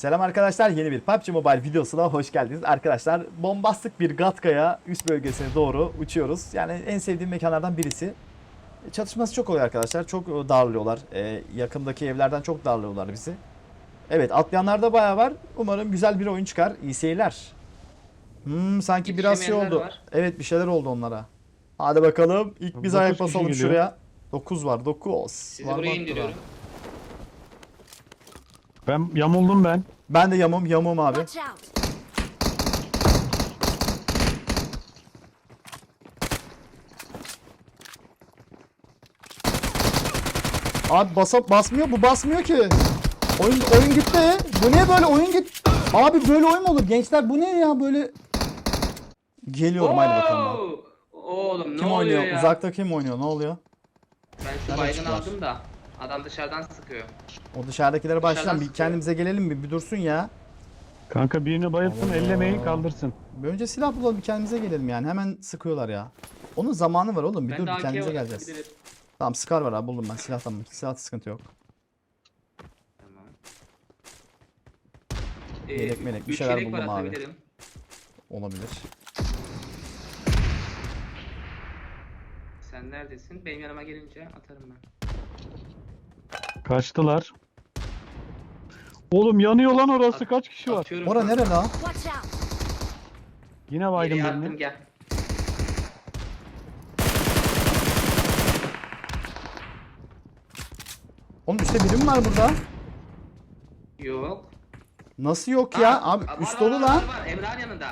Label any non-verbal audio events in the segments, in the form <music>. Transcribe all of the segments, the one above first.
Selam arkadaşlar yeni bir PUBG Mobile videosuna hoş geldiniz. Arkadaşlar bombastik bir Gatka'ya üst bölgesine doğru uçuyoruz. Yani en sevdiğim mekanlardan birisi. Çatışması çok oluyor arkadaşlar. Çok darlıyorlar. Ee, yakındaki evlerden çok darlıyorlar bizi. Evet atlayanlar da bayağı var. Umarım güzel bir oyun çıkar. İyi seyirler. Hmm, sanki biraz şey Yetişemeyenler oldu. var. Evet bir şeyler oldu onlara. Hadi bakalım. İlk biz ayak basalım şuraya. 9 var 9. Sizi var buraya indiriyorum. Ben yamuldum ben. Ben de yamum yamum abi. Watch out! Abi basa basmıyor bu basmıyor ki. Oyun oyun gitti. Bu ne böyle oyun git. Abi böyle oyun mu olur? Gençler bu ne ya böyle? Geliyorum hadi bakalım. abi. Oo! Oğlum ne Kim oluyor oynuyor? ya? Uzakta kim oynuyor? Ne oluyor? Ben şu baygın çıktılar? aldım da adam dışarıdan sıkıyor. O dışarıdakilere başlayalım. Bir sıkıyor. kendimize gelelim bir, bir dursun ya. Kanka birini bayılsın ellemeyin kaldırsın. Bir önce silah bulalım bir kendimize gelelim yani. Hemen sıkıyorlar ya. Onun zamanı var oğlum. Bir Ben dur bir kendimize geleceğiz. giderim. Tamam Scar var abi buldum ben. Silah tamam. Silah sıkıntı yok. Tamam. Yelek melek, bir üç şeyler buldum abi. Olabilir. Sen neredesin? Benim yanıma gelince atarım ben. Kaçtılar. Oğlum yanıyor lan orası kaç kişi var? Atıyorum Ora kanka. nere lan? Watch out! Yine baydım Geriye attım birini. gel. Oğlum üstte biri mi var burada? Yok. Nasıl yok ya? Aa, Abi var, üst var, dolu var, lan. Var, var. Emrah'ın yanında.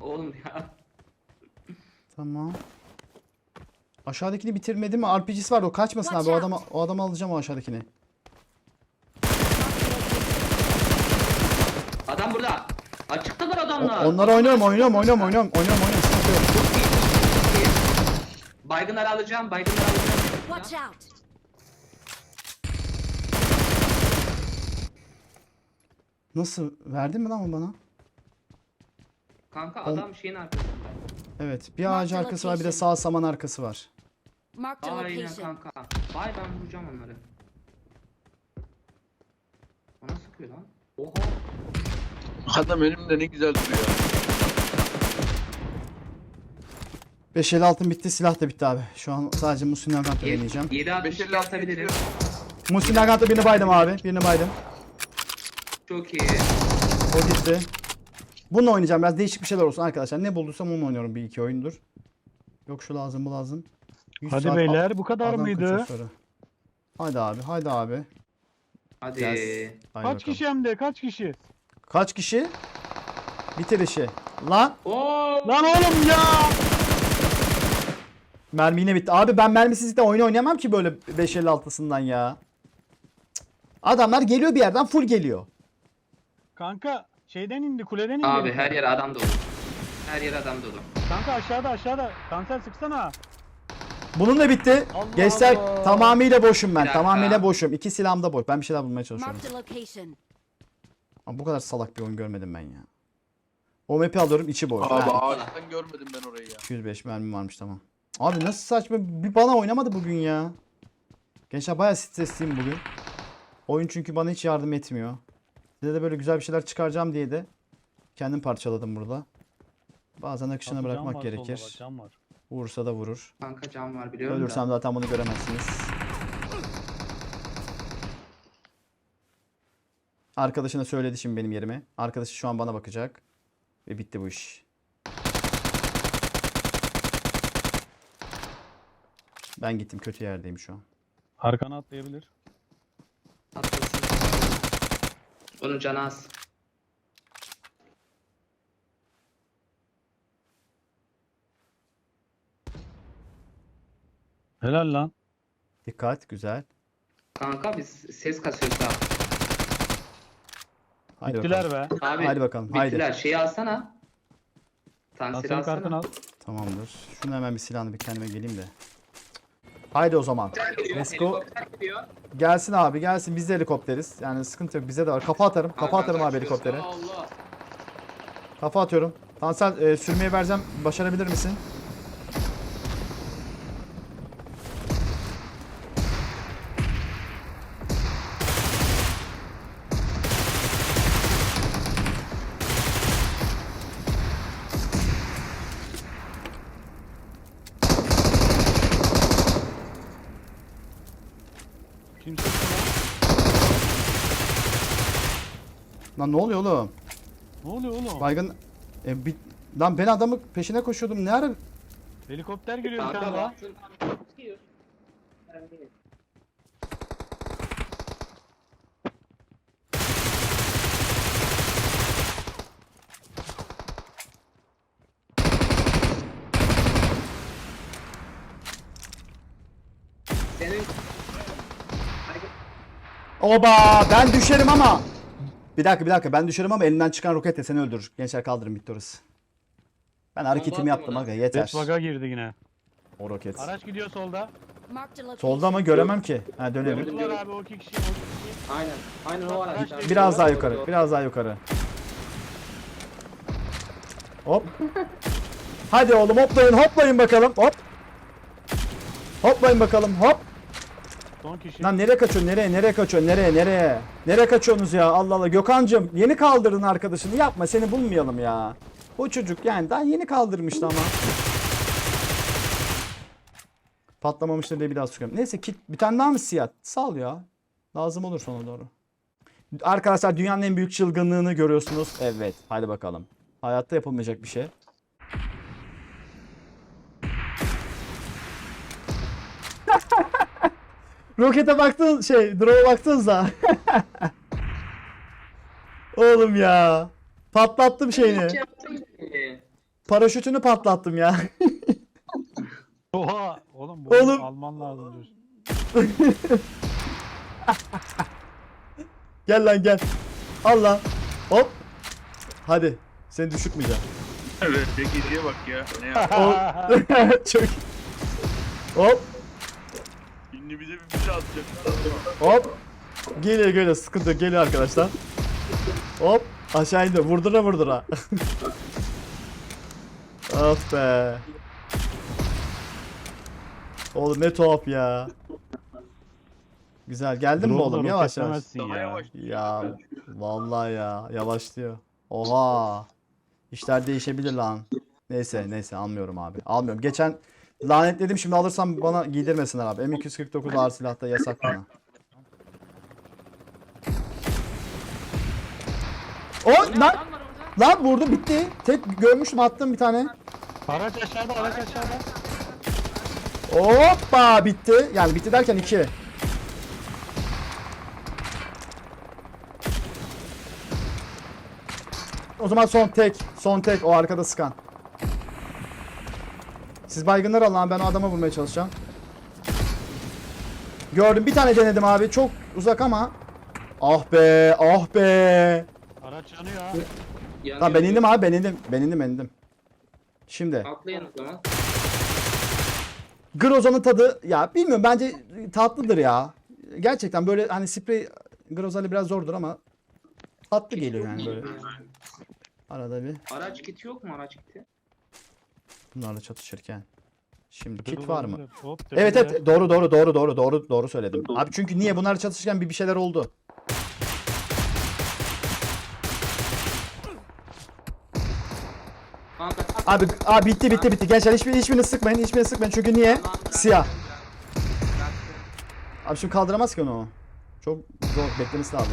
Oğlum ya. Tamam. Aşağıdakini bitirmedi mi? RPG'si var o kaçmasın Watch abi. O out. adamı o adamı alacağım o aşağıdakini. Adam burada. Açıktalar adamlar. Onları oynuyorum, oynuyorum, oynuyorum, oynuyorum, oynuyorum, oynuyorum. Sıkıntı yok. Çok iyi, çok iyi, çok iyi. Baygınları alacağım, baygınları alacağım. Watch out! Nasıl? Verdin mi lan o bana? Kanka adam şeyin arkasında. Evet. Bir the arkası var, bir de sağ saman arkası var. Marked a Aynen location. kanka. Vay ben vuracağım onları. Bana sıkıyor lan. Oha. Adam önümde ne güzel duruyor. 5 el altın bitti, silah da bitti abi. Şu an sadece Musin Nagant'ı deneyeceğim. 7 Beş 62 elli altı atabilirim. getiriyor. Musin Nagant'ı birini baydım abi. Birini baydım. Çok iyi. O gitti. Bununla oynayacağım. Biraz değişik bir şeyler olsun arkadaşlar. Ne bulduysam onunla oynuyorum bir iki oyundur. Yok şu lazım bu lazım. 100 Hadi saat beyler bu kadar adam mıydı? kaçıyor sonra. Haydi abi, haydi abi. Hadi. Gel. Haydi Kaç bakalım. kişi hem de kaç kişi? Kaç kişi? Bitir işi. Lan Oo. Lan oğlum ya! mermi yine bitti. Abi ben mermisizlikten oyun oynayamam ki böyle 556'sından ya. Cık. Adamlar geliyor bir yerden full geliyor. Kanka şeyden indi kuleden indi. Abi her yer adam dolu. Her yer adam dolu. Kanka aşağıda aşağıda. Kanser sıksana. Bunun da bitti. Allah Gençler Allah. tamamıyla boşum ben. Dakika. Tamamıyla boşum. İki silahım da boş. Ben bir şeyler bulmaya çalışıyorum. Marked a location. Ama bu kadar salak bir oyun görmedim ben ya. O map'i alıyorum içi boş. Abi Ha, ağaçtan görmedim ben orayı ya. 205 mermi varmış tamam. Abi nasıl saçma bir bana oynamadı bugün ya. Gençler bayağı stresliyim bugün. Oyun çünkü bana hiç yardım etmiyor. Size de böyle güzel bir şeyler çıkaracağım diye de kendim parçaladım burada. Bazen akışına Kanka, cam bırakmak var solda gerekir. bak, cam var. Vurursa da vurur. Kanka cam var biliyorum Ölürsem da. zaten bunu göremezsiniz. Arkadaşına söyledi şimdi benim yerime. Arkadaşı şu an bana bakacak. Ve bitti bu iş. Ben gittim kötü yerdeyim şu an. Arkana atlayabilir. Atlasın. Onun canı az. Helal lan. Dikkat güzel. Kanka biz ses kasıyoruz daha. Haydi Gittiler bakalım. be. Abi Haydi bakalım, haydi. bittiler. Şeyi alsana. Tanseri senin kartını alsana. al. Tamamdır. Şunu hemen bir silahını bir kendime geleyim de. Haydi o zaman. Let's go. Helikopter geliyor. Gelsin abi gelsin. Biz de helikopteriz. Yani sıkıntı yok. Bize de var. Kafa atarım. Kafa Kanka atarım abi kaçıyoruz. helikoptere. Allah. Kafa atıyorum. Tansel e, sürmeye vereceğim. Başarabilir misin? Lan ne oluyor oğlum? Ne oluyor oğlum? Baygın e, bir... Lan ben adamı peşine koşuyordum. Ne ara Helikopter geliyor bir tane daha. Oba ben düşerim ama. Bir dakika bir dakika ben düşerim ama elinden çıkan roket de seni öldürür. Gençler kaldırın bitti orası. Ben hareketimi yaptım aga yeter. Betbag'a girdi yine. O roket. Araç gidiyor solda. Solda mı göremem ki. Ha dönelim. Gördüm. Abi o iki kişi. O iki kişi. aynen. Aynen o araç. Araç Biraz daha yukarı. Biraz daha yukarı. Hop. Hadi oğlum hoplayın hoplayın bakalım. Hop. Hoplayın bakalım hop. Son kişi. Lan nereye kaçıyorsun? Nereye? Nereye kaçıyorsun? Nereye? Nereye? Nereye kaçıyorsunuz ya? Allah Allah. Gökhan'cığım yeni kaldırdın arkadaşını. Yapma seni bulmayalım ya. O çocuk yani daha yeni kaldırmıştı ama. Patlamamıştır diye bir daha sıkıyorum. Neyse kit bir tane daha mı siyah? Sal ya. Lazım olur sonra doğru. Arkadaşlar dünyanın en büyük çılgınlığını görüyorsunuz. Evet. Hadi bakalım. Hayatta yapılmayacak bir şey. Rokete baktın şey, drone'a baktınız <laughs> Oğlum ya. Patlattım şeyini. Ee, Paraşütünü patlattım ya. <laughs> Oha. Oğlum bu Oğlum. alman lazım diyorsun. <laughs> gel lan gel. Al lan. Hop. Hadi. Seni düşürtmeyeceğim. Evet de geriye bak ya. Ne ya? O- Çok. Hop. Şimdi bize bir bize atacak. Hop. Geliyor geliyor. Sıkıntı yok. Geliyor arkadaşlar. Hop. Aşağı indi. Vurdura vurdura. <laughs> of be. Oğlum ne tuhaf ya. Güzel. Geldin mi oğlum? Yavaş yavaş. Daha yavaş. Ya vallahi ya yavaşlıyor. Oha. İşler değişebilir lan. Neyse neyse almıyorum abi. Almıyorum. Geçen lanetledim şimdi alırsam bana giydirmesinler abi. M249 ağır silahta yasak bana. O lan lan vurdu bitti. Tek görmüştüm attım bir tane. Araç aşağıda araç aşağıda. Hoppa bitti. Yani bitti derken iki. O zaman son tek. Son tek o arkada sıkan. Siz baygınlar alın abi ben o adama vurmaya çalışacağım. Gördüm bir tane denedim abi çok uzak ama. Ah be ah be. Araç yanıyor ha. Yanıyor. Tamam ben indim abi ben indim. Ben indim ben indim. Şimdi. Atlayın o zaman. Groza'nın tadı ya bilmiyorum bence tatlıdır ya. Gerçekten böyle hani sprey Groza'lı biraz zordur ama tatlı geliyor yani böyle. Arada bir Araç kiti yok mu araç kiti? Bunlarla çatışırken. Şimdi kit var mı? Hop, Evet evet doğru doğru doğru doğru doğru doğru söyledim. Abi çünkü niye bunlarla çatışırken bir bir şeyler oldu. Kanka Abi abi bitti bitti bitti. Gençler hiçbir hiçbirini sıkmayın. Hiçbirini sıkmayın çünkü niye? Siyah. Abi şimdi kaldıramaz ki onu. Çok zor beklemesi lazım.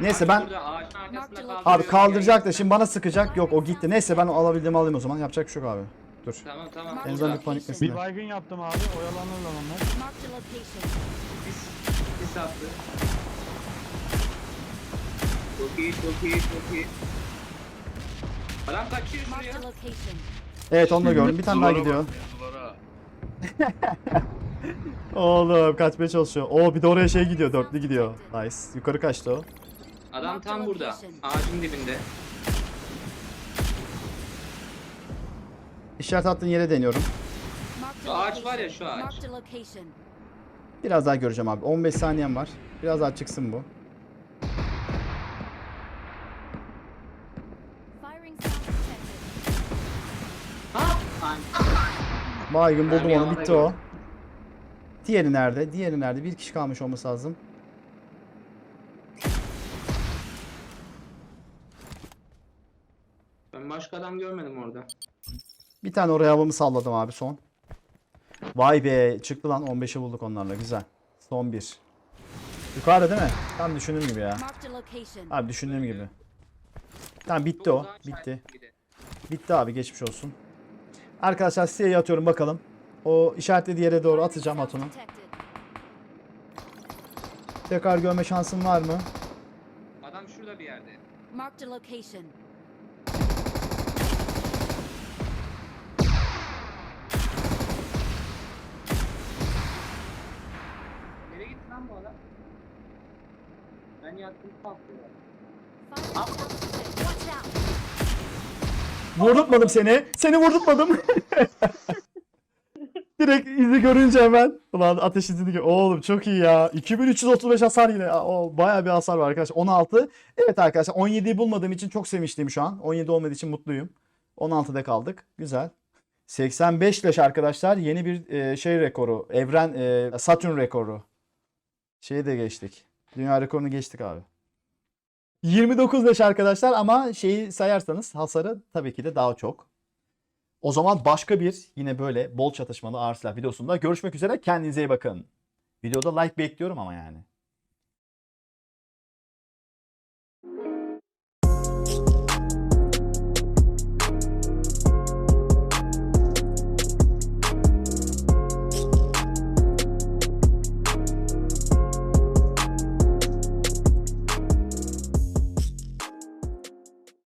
Neyse ben burada, ağacın arkasında kaldırıyor. Abi kaldıracak da şimdi bana sıkacak. Yok o gitti. Neyse ben alabildiğimi alayım o zaman. Yapacak bir şey yok abi. Dur. Tamam tamam. En burada. azından bir paniklesin. Bir baygın yaptım abi. Oyalanırlar onlar. Marked a location. Pis, pis attı. Çok iyi çok iyi çok iyi. Adam kaçıyor Marked şuraya. a location. Evet onu da gördüm. Bir tane daha gidiyor. <laughs> Oğlum kaçmaya çalışıyor. Oo bir de oraya şey gidiyor. Dörtlü gidiyor. Nice. Yukarı kaçtı o. Adam tam burada. Ağacın dibinde. İşaret attığın yere deniyorum. Şu ağaç var ya, şu ağaç. Biraz daha göreceğim abi. 15 saniyem var. Biraz daha çıksın bu. Baygın buldum onu. Bitti o. Diğeri nerede? Diğeri nerede? Bir kişi kalmış olması lazım. Başka adam görmedim orada. Bir tane oraya havamı salladım abi son. Vay be çıktı lan 15'i bulduk onlarla güzel. Son bir. Yukarıda değil mi? Tam düşündüğüm gibi ya. Abi düşündüğüm gibi. Tamam bitti o. Bitti. Bitti abi geçmiş olsun. Arkadaşlar size atıyorum bakalım. O işaretlediği yere doğru atacağım. Protected. Tekrar görme şansım var mı? Adam şurada bir yerde. Marked a location. Lan bu adam? Ben yattım kalktım. Vurdurtmadım seni. Seni vurdurtmadım. <laughs> Direkt izi görünce hemen. Ulan ateş izini gör. Oğlum çok iyi ya. 2335 hasar yine. O bayağı bir hasar var arkadaşlar. 16. Evet arkadaşlar 17'yi bulmadığım için çok sevinçliyim şu an. 17 olmadığı için mutluyum. 16'da kaldık. Güzel. 85 leş arkadaşlar yeni bir e, şey rekoru. Evren e, Satürn rekoru. Şeyi de geçtik. Dünya rekorunu geçtik abi. 29 leş arkadaşlar ama şeyi sayarsanız hasarı tabii ki de daha çok. O zaman başka bir yine böyle bol çatışmalı ağır silah videosunda görüşmek üzere. Kendinize iyi bakın. Videoda like bekliyorum ama yani.